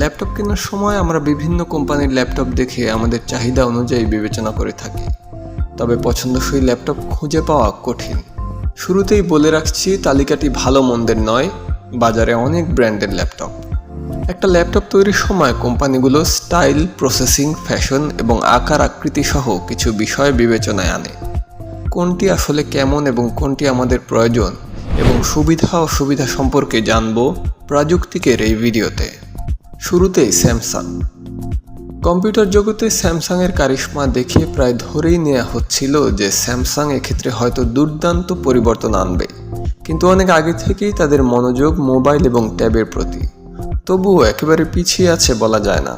Laptop কেনার সময় আমরা বিভিন্ন কোম্পানির ল্যাপটপ দেখে আমাদের চাহিদা অনুযায়ী বিবেচনা করে থাকি। তবে পছন্দসই ল্যাপটপ খুঁজে পাওয়া কঠিন। শুরুতেই বলে রাখছি, তালিকাটি ভালো মন্দের নয়, বাজারে অনেক ব্র্যান্ডের ল্যাপটপ একটা ল্যাপটপ তৈরির সময় কোম্পানিগুলো স্টাইল, প্রসেসিং, ফ্যাশন এবং আকার আকৃতি সহ কিছু বিষয় বিবেচনায় আনে। কোনটি আসলে কেমন এবং কোনটি আমাদের প্রয়োজন এবং সুবিধা ও সুবিধা সম্পর্কে জানব প্রাযুক্তিকের এই ভিডিওতে। শুরুতেই স্যামসাং। কম্পিউটার জগতে স্যামসাংয়ের কারিশমা দেখে প্রায় ধরেই নেওয়া হচ্ছিল যে স্যামসাং এক্ষেত্রে হয়তো দুর্দান্ত পরিবর্তন আনবে। কিন্তু অনেক আগে থেকেই তাদের মনোযোগ মোবাইল এবং ট্যাবের প্রতি। তবুও একেবারে পিছিয়ে আছে বলা যায় না।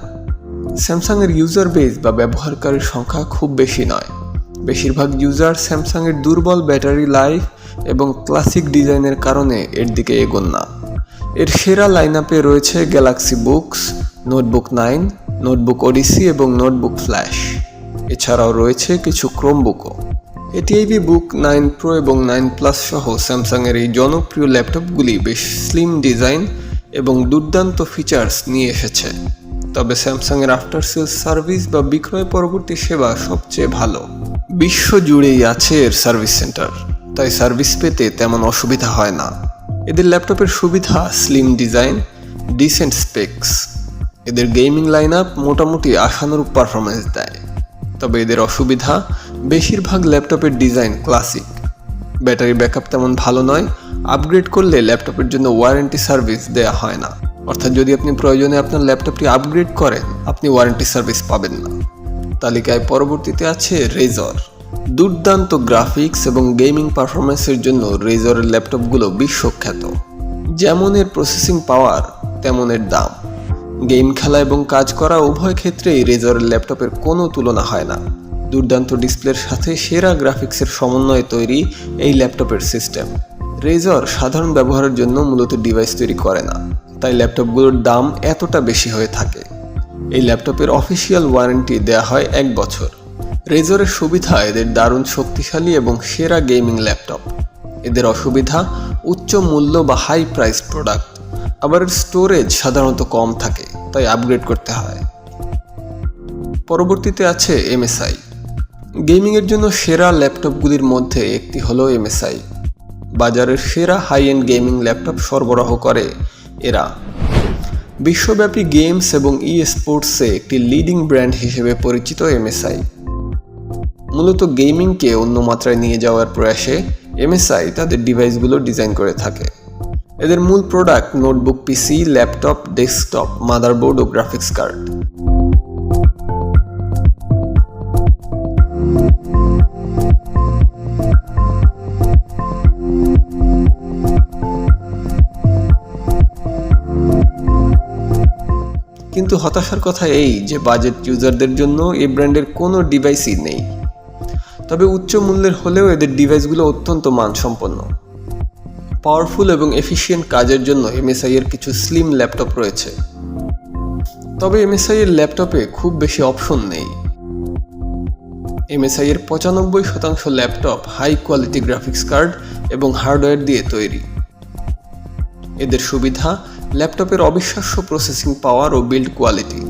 স্যামসাংয়ের ইউজার বেস বা ব্যবহারকারীর সংখ্যা খুব বেশি নয়। বেশিরভাগ ইউজার স্যামসাংয়ের দুর্বল ব্যাটারি লাইফ এবং ক্লাসিক ডিজাইনের কারণে এর দিকে এগোন না। এর সেরা লাইন আপে রয়েছে Galaxy books notebook nine notebook Odyssey এবং নোটবুক ফ্ল্যাশ এছাড়াও রয়েছে কিছু ক্রোমবুকও এটিআইবি বুক নাইন প্রো এবং নাইন প্লাস সহ স্যামসাংয়ের এই জনপ্রিয় ল্যাপটপগুলি বেশ স্লিম ডিজাইন এবং দুর্দান্ত ফিচার্স নিয়ে এসেছে। তবে স্যামসাংয়ের আফটার সেলস সার্ভিস বা বিক্রয় পরবর্তী সেবা সবচেয়ে ভালো। বিশ্ব জুড়েই আছে এর সার্ভিস সেন্টার তাই সার্ভিস পেতে তেমন অসুবিধা হয় না। এদের ল্যাপটপের সুবিধা স্লিম ডিজাইন ডিসেন্ট স্পেক্স এদের গেমিং লাইন আপ মোটামুটি আশানুরূপ পারফরমেন্স দেয়। তবে এদের অসুবিধা, বেশিরভাগ ল্যাপটপের ডিজাইন ক্লাসিক ব্যাটারি ব্যাকআপ তেমন ভালো নয় আপগ্রেড করলে ল্যাপটপের জন্য ওয়ারেন্টি সার্ভিস দেওয়া হয় না। অর্থাৎ যদি আপনি প্রয়োজনে আপনার ল্যাপটপটি আপগ্রেড করেন, আপনি ওয়ারেন্টি সার্ভিস পাবেন না। তালিকায় পরবর্তীতে আছে রেজর দুর্দান্ত গ্রাফিক্স এবং গেমিং পারফরমেন্সের জন্য রেজরের ল্যাপটপগুলো বিশ্বখ্যাত। যেমন এর প্রসেসিং পাওয়ার তেমন এর দাম। গেম খেলা এবং কাজ করা উভয় ক্ষেত্রেই রেজরের ল্যাপটপের কোনো তুলনা হয় না। দুর্দান্ত ডিসপ্লের সাথে সেরা গ্রাফিক্সের সমন্বয়ে তৈরি এই ল্যাপটপের সিস্টেম রেজর সাধারণ ব্যবহারের জন্য মূলত ডিভাইস তৈরি করে না, তাই ল্যাপটপগুলোর দাম এতটা বেশি হয়ে থাকে। এই ল্যাপটপের অফিসিয়াল ওয়ারেন্টি দেওয়া হয় এক বছর। রেজরের সুবিধা এদের দারুণ শক্তিশালী এবং সেরা গেমিং ল্যাপটপ। এদের অসুবিধা উচ্চ মূল্য বা হাই প্রাইস প্রোডাক্ট আবার স্টোরেজ সাধারণত কম থাকে, তাই আপগ্রেড করতে হয়। পরবর্তীতে আছে এমএসআই গেমিংয়ের জন্য সেরা ল্যাপটপগুলির মধ্যে একটি হলো এমএসআই বাজারের সেরা হাই এন্ড গেমিং ল্যাপটপ সরবরাহ করে এরা। বিশ্বব্যাপী গেমস এবং ই স্পোর্টসে একটি লিডিং ব্র্যান্ড হিসেবে পরিচিত এমএসআই মূলত গেমিংকে অন্য মাত্রায় নিয়ে যাওয়ার প্রয়াসে এমএসআই তাদের ডিভাইসগুলো ডিজাইন করে থাকে। এদের মূল product notebook PC laptop desktop motherboard ও গ্রাফিক্স কার্ড কিন্তু হতাশার কথা এই যে বাজেট ইউজারদের জন্য এই ব্র্যান্ডের কোনো ডিভাইসই নেই। তবে উচ্চ মূল্যের হলেও এদের ডিভাইসগুলো অত্যন্ত মানসম্পন্ন। পাওয়ারফুল এবং এফিশিয়েন্ট কাজের জন্য এমএসআই এর কিছু স্লিম ল্যাপটপ রয়েছে। তবে এমএসআই এর ল্যাপটপে খুব বেশি অপশন নেই। এমএসআই এর পঁচানব্বই শতাংশ laptop high quality graphics card এবং হার্ডওয়্যার দিয়ে তৈরি। এদের সুবিধা ল্যাপটপের অবিশ্বাস্য প্রসেসিং পাওয়ার ও বিল্ড কোয়ালিটি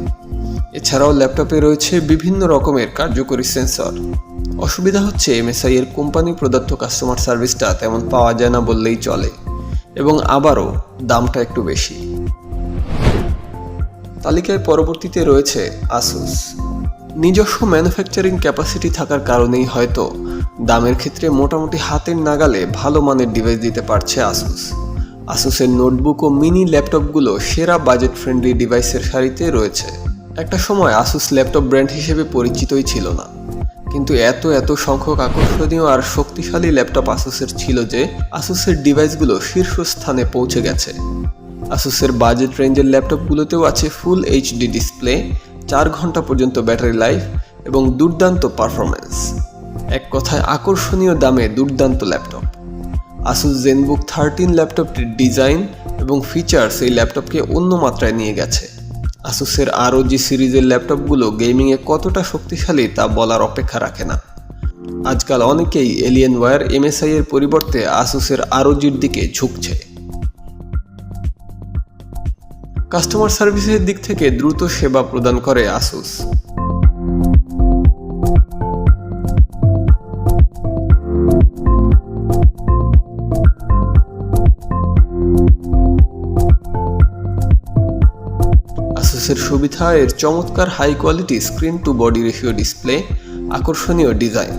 এছাড়াও ল্যাপটপে রয়েছে বিভিন্ন রকমের কার্যকরী সেন্সর অসুবিধা হচ্ছে এমএসআই এর কোম্পানি প্রদত্ত কাস্টমার সার্ভিসটা তেমন পাওয়া যায় না বললেই চলে, এবং আবারও দামটা একটু বেশি। তালিকায় পরবর্তীতে রয়েছে আসুস নিজস্ব ম্যানুফ্যাকচারিং ক্যাপাসিটি থাকার কারণেই হয়তো দামের ক্ষেত্রে মোটামুটি হাতের নাগালে ভালো মানের ডিভাইস দিতে পারছে আসুস আসুসের নোটবুক ও মিনি ল্যাপটপগুলো সেরা বাজেট ফ্রেন্ডলি ডিভাইসের সারিতে রয়েছে। একটা সময় আসুস ল্যাপটপ ব্র্যান্ড হিসেবে পরিচিতই ছিল না। কিন্তু এত এত সংখ্যক আকর্ষণীয় আর শক্তিশালী ল্যাপটপ আসুসের ছিল যে আসুসের ডিভাইসগুলো শীর্ষস্থানে পৌঁছে গেছে। আসুসের বাজেট রেঞ্জের ল্যাপটপগুলোতেও আছে ফুল এইচডি ডিসপ্লে চার ঘণ্টা পর্যন্ত ব্যাটারি লাইফ এবং দুর্দান্ত পারফরমেন্স এক কথায় আকর্ষণীয় দামে দুর্দান্ত ল্যাপটপ। আসুস জেনবুক থার্টিন ল্যাপটপটির ডিজাইন এবং ফিচার্স এই ল্যাপটপকে অন্য মাত্রায় নিয়ে গেছে। আসুসের আরও জি সিরিজের ল্যাপটপগুলো গেমিংয়ে কতটা শক্তিশালী তা বলার অপেক্ষা রাখে না। আজকাল অনেকেই এলিয়েন ওয়্যার এমএসআই এর পরিবর্তে আসুসের আরওজির দিকে ঝুঁকছে। কাস্টমার সার্ভিসের দিক থেকে দ্রুত সেবা প্রদান করে আসুস আসুসের সুবিধা, এর চমৎকার high quality screen to body ratio display আকর্ষণীয় ডিজাইন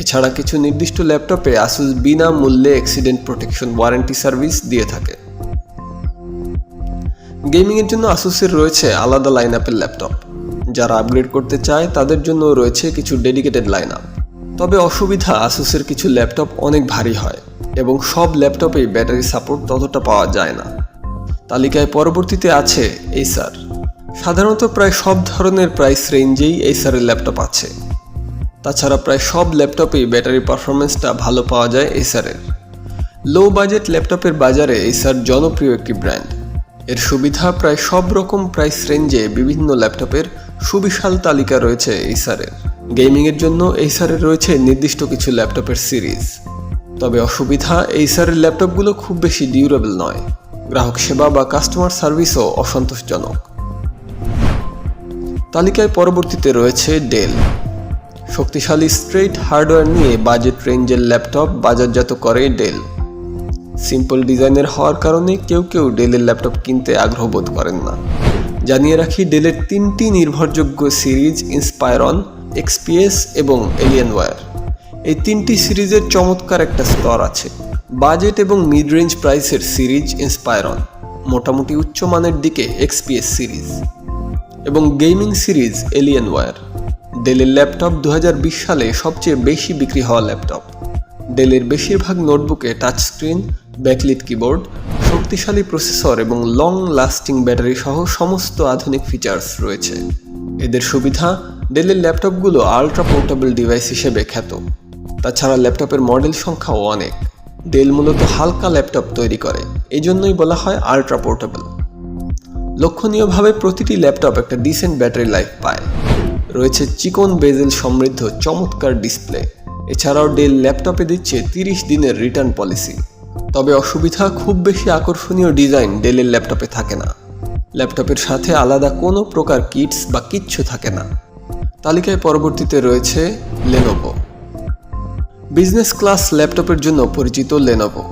এছাড়া কিছু নির্দিষ্ট ল্যাপটপে আসুস বিনা মূল্যে অ্যাক্সিডেন্ট প্রোটেকশন ওয়ারেন্টি সার্ভিস দিয়ে থাকে। গেমিংয়ের জন্য আসুসের রয়েছে আলাদা লাইন আপের ল্যাপটপ যারা আপগ্রেড করতে চায়, তাদের জন্য রয়েছে কিছু ডেডিকেটেড লাইন আপ তবে অসুবিধা আসুসের কিছু ল্যাপটপ অনেক ভারী হয় এবং সব ল্যাপটপেই ব্যাটারি সাপোর্ট ততটা পাওয়া যায় না। তালিকায় পরবর্তীতে আছে এইসার সাধারণত প্রায় সব ধরনের প্রাইস রেঞ্জেই এইসারের ল্যাপটপ আছে। তাছাড়া প্রায় সব ল্যাপটপেই ব্যাটারি পারফরমেন্সটা ভালো পাওয়া যায় এইসারের লো বাজেট ল্যাপটপের বাজারে এইসার জনপ্রিয় একটি ব্র্যান্ড এর সুবিধা প্রায় সব রকম প্রাইস রেঞ্জে বিভিন্ন ল্যাপটপের সুবিশাল তালিকা রয়েছে এইসারের গেমিংয়ের জন্য এইসারের রয়েছে নির্দিষ্ট কিছু ল্যাপটপের সিরিজ তবে অসুবিধা এইসারের ল্যাপটপগুলো খুব বেশি ডিউরেবল নয়। গ্রাহক সেবা বা কাস্টমার সার্ভিসও অসন্তোষজনক। তালিকায় পরবর্তীতে রয়েছে ডেল। শক্তিশালী স্ট্রেট হার্ডওয়্যার নিয়ে বাজেট রেঞ্জের ল্যাপটপ বাজারজাত করে ডেল। সিম্পল ডিজাইনের হওয়ার কারণে কেউ কেউ ডেলের ল্যাপটপ কিনতে আগ্রহ বোধ করেন না। জানিয়ে রাখি, ডেলের তিনটি নির্ভরযোগ্য সিরিজ ইন্সপায়রন এক্সপিএস এবং এলিয়েন ওয়্যার এই তিনটি সিরিজের চমৎকার একটা স্তর আছে। বাজেট এবং মিড রেঞ্জ প্রাইসের সিরিজ ইন্সপায়রন, মোটামুটি উচ্চমানের দিকে এক্সপিএস সিরিজ। এবং গেমিং সিরিজ এলিয়েন ওয়্যার ডেলের ল্যাপটপ দু হাজার বিশ সালে সবচেয়ে বেশি বিক্রি হওয়া ল্যাপটপ। ডেলের বেশিরভাগ নোটবুকে টাচ স্ক্রিন ব্যাকলিট কিবোর্ড, শক্তিশালী প্রসেসর এবং লং লাস্টিং ব্যাটারি সহ সমস্ত আধুনিক ফিচার্স রয়েছে। এদের সুবিধা ডেলের ল্যাপটপগুলো আলট্রা পোর্টেবল ডিভাইস হিসেবে খ্যাত। তাছাড়া ল্যাপটপের মডেল সংখ্যাও অনেক। ডেল মূলত হালকা ল্যাপটপ তৈরি করে এই জন্যই বলা হয় আলট্রা পোর্টেবল লক্ষণীয়ভাবে প্রতিটি ল্যাপটপ একটা ডিসেন্ট ব্যাটারি লাইফ পায়। রয়েছে চিকন বেজেল সমৃদ্ধ চমৎকার ডিসপ্লে এছাড়াও ডেল ল্যাপটপে দিচ্ছে তিরিশ দিনের রিটার্ন পলিসি তবে অসুবিধা খুব বেশি আকর্ষণীয় ডিজাইন ডেলের ল্যাপটপে থাকে না। ল্যাপটপের সাথে আলাদা কোনো প্রকার কিটস বা কিচ্ছু থাকে না। তালিকায় পরবর্তীতে রয়েছে লেনোভো বিজনেস ক্লাস ল্যাপটপের জন্য পরিচিত লেনোভো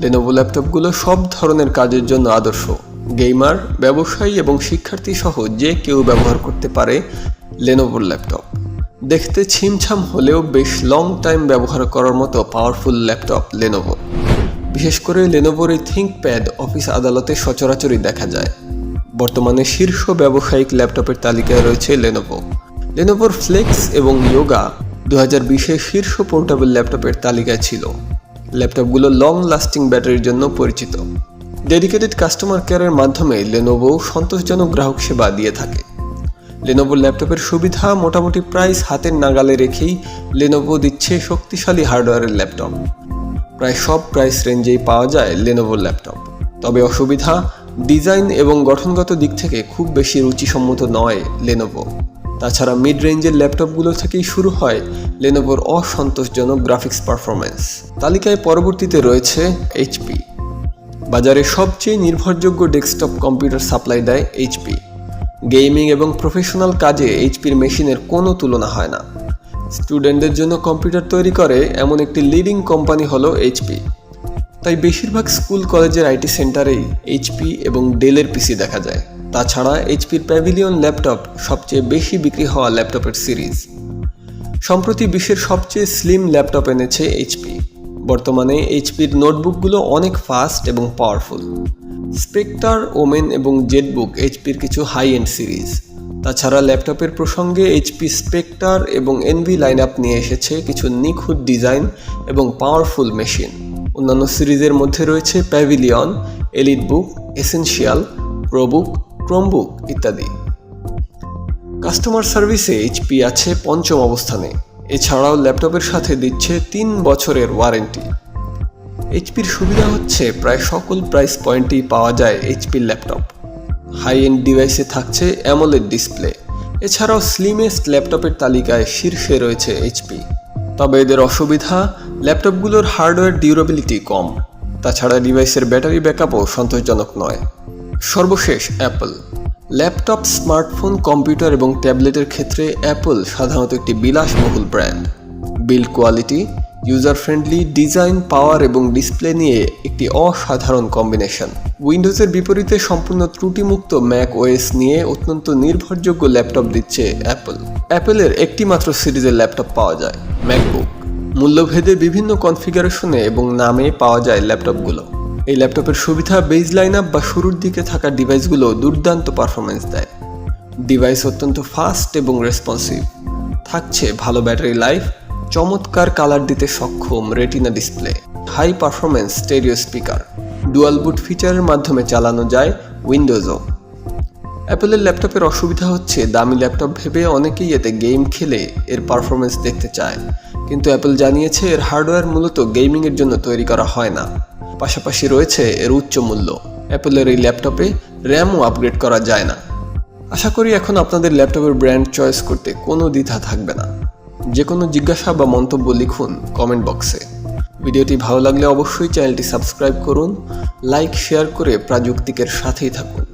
লেনোভো ল্যাপটপগুলো সব ধরনের কাজের জন্য আদর্শ। গেমার ব্যবসায়ী এবং শিক্ষার্থী সহ যে কেউ ব্যবহার করতে পারে লেনোভোর ল্যাপটপ। দেখতে ছিমছাম হলেও বেশ লং টাইম ব্যবহার করার মতো পাওয়ারফুল ল্যাপটপ লেনোভো বিশেষ করে লেনোভোর এই থিঙ্কপ্যাড অফিস আদালতে সচরাচরই দেখা যায়। বর্তমানে শীর্ষ ব্যবসায়িক ল্যাপটপের তালিকায় রয়েছে লেনোভো লেনোভোর ফ্লেক্স এবং ইয়োগা দু হাজার বিশে শীর্ষ পোর্টেবল ল্যাপটপের তালিকায় ছিল। ল্যাপটপগুলো লং লাস্টিং ব্যাটারির জন্য পরিচিত। ডেডিকেটেড কাস্টমার কেয়ারের মাধ্যমে লেনোভো সন্তোষজনক গ্রাহক সেবা দিয়ে থাকে। লেনোভো ল্যাপটপের সুবিধা মোটামুটি প্রাইস হাতের নাগালে রেখেই লেনোভো দিচ্ছে শক্তিশালী হার্ডওয়্যারের ল্যাপটপ প্রায় সব প্রাইস রেঞ্জেই পাওয়া যায় লেনোভোর ল্যাপটপ তবে অসুবিধা ডিজাইন এবং গঠনগত দিক থেকে খুব বেশি রুচিসম্মত নয় লেনোভো তাছাড়া মিড রেঞ্জের ল্যাপটপগুলো থেকেই শুরু হয় লেনোভোর অসন্তোষজনক গ্রাফিক্স পারফরমেন্স তালিকায় পরবর্তীতে রয়েছে এইচপি বাজারে সবচেয়ে নির্ভরযোগ্য ডেস্কটপ কম্পিউটার সাপ্লাই দেয় এইচপি। গেমিং এবং প্রফেশনাল কাজে এইচপির মেশিনের কোনো তুলনা হয় না। স্টুডেন্টদের জন্য কম্পিউটার তৈরি করে এমন একটি লিডিং কোম্পানি হলো এইচপি। তাই বেশিরভাগ স্কুল, কলেজের আইটি সেন্টারেই এইচপি এবং ডেলের পিসি দেখা যায়। তাছাড়া এইচপির প্যাভিলিয়ন ল্যাপটপ সবচেয়ে বেশি বিক্রি হওয়া ল্যাপটপের সিরিজ। সম্প্রতি বিশ্বের সবচেয়ে স্লিম ল্যাপটপ এনেছে এইচপি। বর্তমানে এইচপির নোটবুকগুলো অনেক ফাস্ট এবং পাওয়ারফুল। স্পেক্টার ওমেন এবং জেটবুক এইচপির কিছু হাই এন্ড সিরিজ। তাছাড়া ল্যাপটপের প্রসঙ্গে এইচপি স্পেক্টার এবং এনভি লাইন আপ নিয়ে এসেছে কিছু নিখুঁত ডিজাইন এবং পাওয়ারফুল মেশিন। অন্যান্য সিরিজের মধ্যে রয়েছে Pavilion, EliteBook, essential, ProBook, Chromebook ইত্যাদি। কাস্টমার সার্ভিসে এইচপি আছে পঞ্চম অবস্থানে। এছাড়াও ল্যাপটপের সাথে দিচ্ছে তিন বছরের ওয়ারেন্টি। এইচপির সুবিধা হচ্ছে প্রায় সকল প্রাইস পয়েন্টেই পাওয়া যায় এইচপির ল্যাপটপ। হাই এন্ড ডিভাইসে থাকছে অ্যামোলেড ডিসপ্লে এছাড়াও স্লিমেস্ট ল্যাপটপের তালিকায় শীর্ষে রয়েছে এইচপি। তবে এদের অসুবিধা, ল্যাপটপগুলোর হার্ডওয়্যার ডিউরেবিলিটি কম। তাছাড়া ডিভাইসের ব্যাটারি ব্যাকআপও সন্তোষজনক নয়। সর্বশেষ অ্যাপল ল্যাপটপ, স্মার্টফোন, কম্পিউটার এবং ট্যাবলেটের ক্ষেত্রে অ্যাপল সাধারণত একটি বিলাসবহুল brand. Build quality user friendly design, power এবং ডিসপ্লে নিয়ে একটি অসাধারণ কম্বিনেশন। উইন্ডোজের বিপরীতে সম্পূর্ণ ত্রুটিমুক্ত ম্যাক ওএস নিয়ে অত্যন্ত নির্ভরযোগ্য ল্যাপটপ দিচ্ছে অ্যাপল। অ্যাপেলের একটি মাত্র সিরিজের ল্যাপটপ পাওয়া যায়, ম্যাকবুক। মূল্যভেদে বিভিন্ন কনফিগারেশনে এবং নামে পাওয়া যায় ল্যাপটপগুলো। এই ল্যাপটপের সুবিধা বেজ লাইন আপ বা শুরুর দিকে থাকা ডিভাইসগুলো দুর্দান্ত পারফরমেন্স দেয়। ডিভাইস অত্যন্ত ফাস্ট এবং রেসপন্সিভ থাকছে ভালো ব্যাটারি লাইফ চমৎকার কালার দিতে সক্ষম retina display high performance stereo speaker dual boot ফিচারের মাধ্যমে চালানো যায় উইন্ডোজও অ্যাপেলের ল্যাপটপের অসুবিধা হচ্ছে দামি ল্যাপটপ ভেবে অনেকেই এতে গেম খেলে এর পারফরমেন্স দেখতে চায়। কিন্তু অ্যাপেল জানিয়েছে এর হার্ডওয়্যার মূলত গেমিংয়ের জন্য তৈরি করা হয় না। পাশাপাশি রয়েছে এর উচ্চ মূল্য। অ্যাপেলের এই ল্যাপটপে র্যামও আপগ্রেড করা যায় না। আশা করি এখন আপনাদের ল্যাপটপের ব্র্যান্ড চয়েস করতে কোনো দ্বিধা থাকবে না। যে কোনো জিজ্ঞাসা বা মন্তব্য লিখুন কমেন্ট বক্সে। ভিডিওটি ভালো লাগলে অবশ্যই চ্যানেলটি সাবস্ক্রাইব করুন, লাইক, শেয়ার করে প্রাযুক্তিকের সাথেই থাকুন।